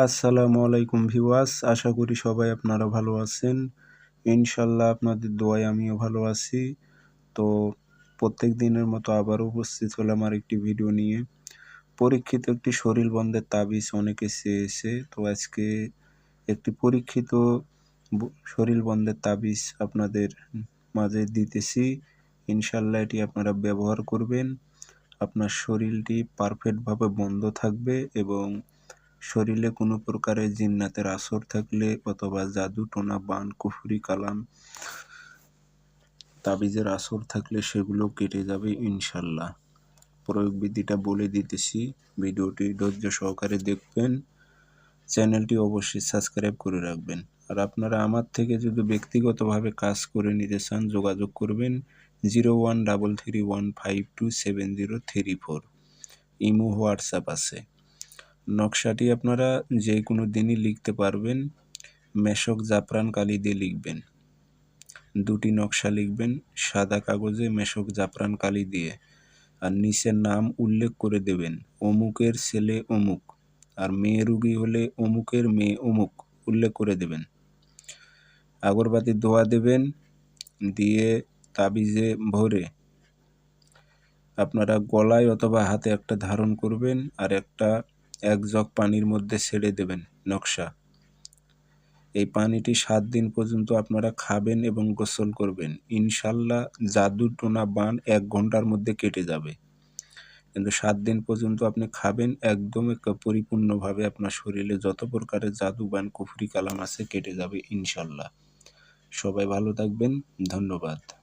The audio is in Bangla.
আসসালামু আলাইকুম ভিওয়াস আশা করি সবাই আপনারা ভালো আছেন। ইনশাল্লাহ আপনাদের দোয়ায় আমিও ভালো আছি। তো প্রত্যেক দিনের মতো আবারও উপস্থিত হলাম আর একটি ভিডিও নিয়ে। পরীক্ষিত একটি শরীর বন্ধের তাবিজ অনেকে চেয়েছে। তো আজকে একটি পরীক্ষিত শরীর বন্ধের তাবিজ আপনাদের মাঝে দিতেছি। ইনশাল্লাহ এটি আপনারা ব্যবহার করবেন। আপনার শরীরটি পারফেক্টভাবে বন্ধ থাকবে এবং শরীরে কোনো প্রকারের জিন্নাতের আসর থাকলে অথবা জাদু, টোনা, বান, কুফুরি, কালাম তাবিজের আসর থাকলে সেগুলো কেটে যাবে ইনশাল্লাহ। প্রয়োগ বিধিটা বলে দিতেছি, ভিডিওটি ধৈর্য সহকারে দেখবেন। চ্যানেলটি অবশ্যই সাবস্ক্রাইব করে রাখবেন। আর আপনারা আমার থেকে যদি ব্যক্তিগতভাবে কাজ করে নিতে চান, যোগাযোগ করবেন zero one double three one five two seven zero three four. Imo WhatsApp আছে। নকশাটি আপনারা যে কোনো দিনই লিখতে পারবেন। মেশক জাফরান কালি দিয়ে লিখবেন। দুটি নকশা লিখবেন, সাদা কাগজে মেশক জাফরান কালি দিয়ে। আর নিচের নাম উল্লেখ করে দেবেন, অমুকের ছেলে অমুক। আর মেয়ে রুগী হলে অমুকের মেয়ে অমুক, উল্লেখ করে দেবেন। আগরবাতি ধোয়া দেবেন, দিয়ে তাবিজে ভরে। আপনারা গলায় অথবা হাতে একটা ধারণ করবেন, আর একটা এক জগ পানির মধ্যে ছেড়ে দেবেন নকশা। এই পানিটি সাত দিন পর্যন্ত আপনারা খাবেন এবং গোসল করবেন। ইনশাল্লাহ জাদু টোনা বান এক ঘণ্টার মধ্যে কেটে যাবে। কিন্তু সাত দিন পর্যন্ত আপনি খাবেন, একদম পরিপূর্ণভাবে আপনার শরীরে যত প্রকারের জাদু বান, কুফরি কালাম আছে, কেটে যাবে ইনশাল্লাহ সবাই ভালো থাকবেন, ধন্যবাদ।